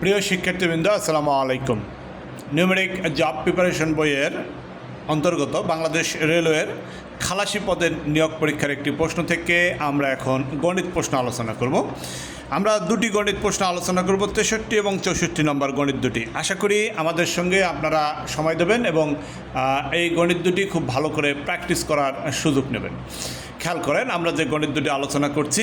প্রিয় শিক্ষার্থীবৃন্দ, আসসালামু আলাইকুম। নিউমেরিক জব প্রিপারেশন বইয়ের অন্তর্গত বাংলাদেশ রেলওয়ের খালাসি পদের নিয়োগ পরীক্ষার একটি প্রশ্ন থেকে আমরা এখন গণিত প্রশ্ন আলোচনা করব। আমরা দুটি গণিত প্রশ্ন আলোচনা করব, তেষট্টি এবং চৌষট্টি নম্বর গণিত দুটি। আশা করি আমাদের সঙ্গে আপনারা সময় দেবেন এবং এই গণিত দুটি খুব ভালো করে প্র্যাকটিস করার সুযোগ নেবেন। খেয়াল করেন, আমরা যে গণিত দুটি আলোচনা করছি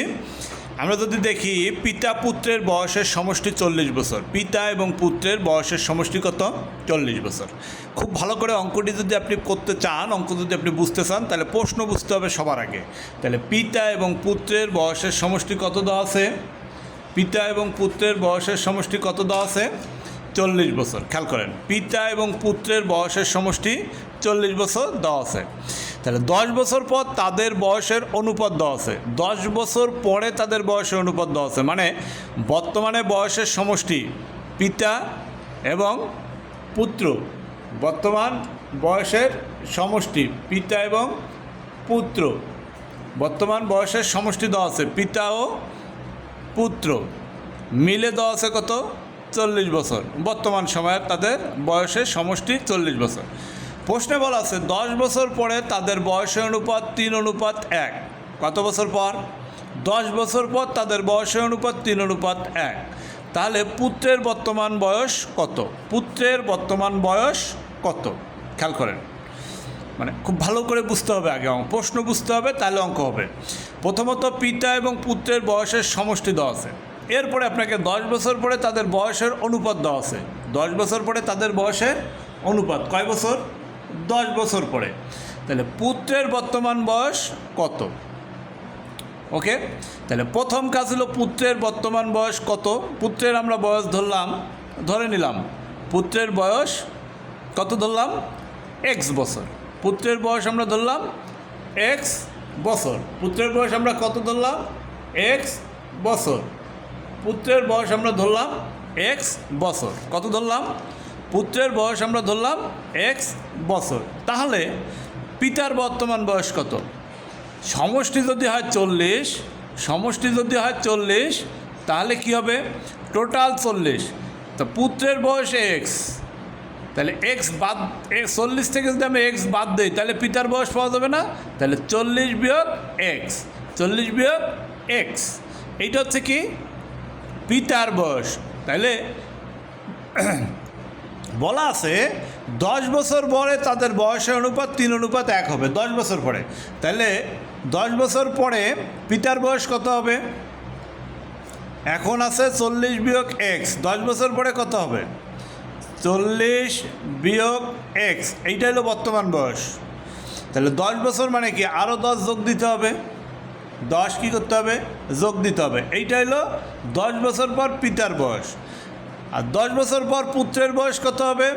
আমরা যদি দেখি, পিতা পুত্রের বয়সের সমষ্টি চল্লিশ বছর। পিতা এবং পুত্রের বয়সের সমষ্টি কত? চল্লিশ বছর। খুব ভালো করে অঙ্কটি যদি আপনি করতে চান, অঙ্ক যদি আপনি বুঝতে চান, তাহলে প্রশ্ন বুঝতে হবে সবার আগে। তাহলে পিতা এবং পুত্রের বয়সের সমষ্টি কত দেওয়া আছে? পিতা এবং পুত্রের বয়সের সমষ্টি কত দেওয়া আছে? চল্লিশ বছর। খেয়াল করেন, পিতা এবং পুত্রের বয়সের সমষ্টি চল্লিশ বছর দেওয়া আছে। তাহলে দশ বছর পর তাদের বয়সের অনুপাত দেওয়া আছে। দশ বছর পরে তাদের বয়সের অনুপাত দেওয়া আছে। মানে বর্তমানে বয়সের সমষ্টি পিতা এবং পুত্র। বর্তমান বয়সের সমষ্টি পিতা এবং পুত্র। বর্তমান বয়সের সমষ্টি দেওয়া আছে পিতা ও পুত্র। মিলে দেওয়া আছে কত? চল্লিশ বছর। বর্তমান সময়ের তাদের বয়সের সমষ্টি চল্লিশ বছর। প্রশ্নে বলা আছে, দশ বছর পরে তাদের বয়সের অনুপাত তিন, অনুপাত এক। কত বছর পর? দশ বছর পর তাদের বয়সের অনুপাত তিন, অনুপাত এক। তাহলে পুত্রের বর্তমান বয়স কত? পুত্রের বর্তমান বয়স কত? খেয়াল করেন। মানে খুব ভালো করে বুঝতে হবে আগে অঙ্ক। প্রশ্ন বুঝতে হবে, তাহলে অঙ্ক হবে। প্রথমত পিতা এবং পুত্রের বয়সের সমষ্টি দেওয়া আছে। এরপরে আপনাকে দশ বছর পরে তাদের বয়সের অনুপাত দেওয়া আছে। দশ বছর পরে তাদের বয়সের অনুপাত। কয় বছর? দশ বছর পরে। তাহলে পুত্রের বর্তমান বয়স কত? ওকে? তাহলে প্রথম কাজ হলো পুত্রের বর্তমান বয়স কত? পুত্রের আমরা বয়স ধরলাম, ধরে নিলাম, পুত্রের বয়স কত ধরলাম? এক্স বছর। পুত্রের বয়স আমরা ধরলাম এক্স বছর। পুত্রের বয়স আমরা কত ধরলাম? এক্স বছর। পুত্রের বয়স আমরা ধরলাম এক্স বছর। কত ধরলাম? পুত্রের বয়স আমরা ধরলাম এক্স বছর। তাহলে পিতার বর্তমান বয়স কত? সমষ্টি যদি হয় চল্লিশ, সমষ্টি যদি হয় চল্লিশ, তাহলে কি হবে? টোটাল চল্লিশ। তো পুত্রের বয়স এক্স তাহলে এক্স বাদ চল্লিশ থেকে যদি আমি এক্স বাদ দিই, তাহলে পিতার বয়স পাওয়া যাবে না? তাহলে চল্লিশ বিয়োগ এক্স চল্লিশ বিয়োগ এক্স এইটা হচ্ছে কি? পিতার বয়স। তাহলে বলা আছে, দশ বছর পরে তাদের বয়সের অনুপাত তিন, অনুপাত এক হবে, দশ বছর পরে। তাহলে দশ বছর পরে পিতার বয়স কত হবে? এখন আছে চল্লিশ বিয়োগ এক্স দশ বছর পরে কত হবে? চল্লিশ বিয়োগ এক্স এইটা হলো বর্তমান বয়স। তাহলে দশ বছর মানে কি? আরও দশ যোগ দিতে হবে। দশ কী করতে হবে? যোগ দিতে হবে। এইটা হলো দশ বছর পর পিতার বয়স। আর দশ বছর পর পুত্রের বয়স কত হবে?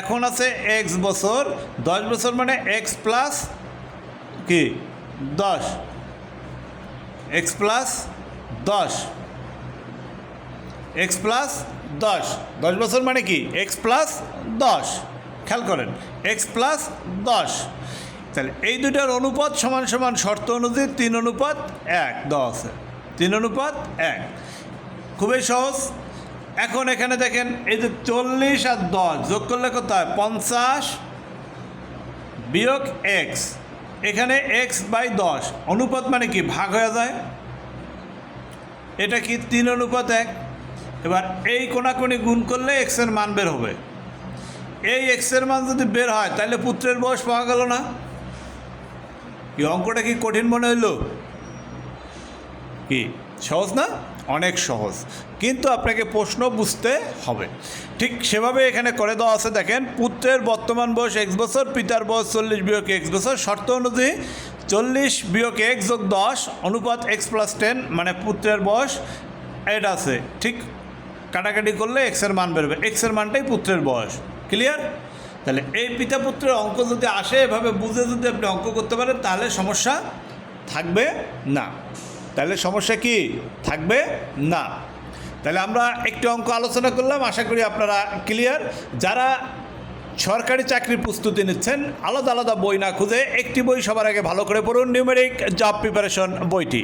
এখন আছে এক্স বছর। দশ বছর মানে এক্স প্লাস কি? দশ। এক্স প্লাস দশ। এক্স প্লাস দশ। দশ বছর মানে কি? এক্স প্লাস দশ। খেয়াল করেন। এক্স প্লাস দশ। তাহলে এই দুটার অনুপাত সমান সমান শর্ত অনুযায়ী তিন অনুপাত এক। দশ তিন অনুপাত এক। খুবই সহজ। এখন এখানে দেখেন, এই যে চল্লিশ আর দশ যোগ করলে কত হয়? পঞ্চাশ বিয়োগ এক্স এখানে এক্স বাই দশ। অনুপাত মানে কি? ভাগ হয়ে যায়। এটা কি? তিন অনুপাত এক। এবার এই কোনাকুনি গুণ করলে এক্সের মান বের হবে। এই এক্সের মান যদি বের হয় তাহলে পুত্রের বয়স পাওয়া গেল না। কি অঙ্কটা কি কঠিন মনে হইল? কি? সহজ না? অনেক সহজ। কিন্তু আপনাকে প্রশ্ন বুঝতে হবে। ঠিক সেভাবে এখানে করে দেওয়া আছে, দেখেন, পুত্রের বর্তমান বয়স এক্স বছর, পিতার বয়স চল্লিশ বিয়োগ এক্স বছর। শর্ত অনুযায়ী চল্লিশ বিয়োগ এক্স যোগ দশ, অনুপাত এক্স প্লাস টেন মানে পুত্রের বয়স এটা আছে। ঠিক কাটাকাটি করলে এক্সের মান বেরোবে। এক্সের মানটাই পুত্রের বয়স। ক্লিয়ার তাহলে এই পিতা পুত্রের অঙ্ক যদি আসে, এভাবে বুঝে যদি আপনি অঙ্ক করতে পারেন, তাহলে সমস্যা থাকবে না। তাহলে সমস্যা কি? থাকবে? না। তাহলে আমরা একটি অঙ্ক আলোচনা করলাম, আশা করি আপনারা ক্লিয়ার যারা সরকারি চাকরির প্রস্তুতি নিচ্ছেন, আলাদা আলাদা বই না খুঁজে একটি বই সবার আগে ভালো করে পড়ুন নিউমেরিক জব প্রিপারেশন বইটি।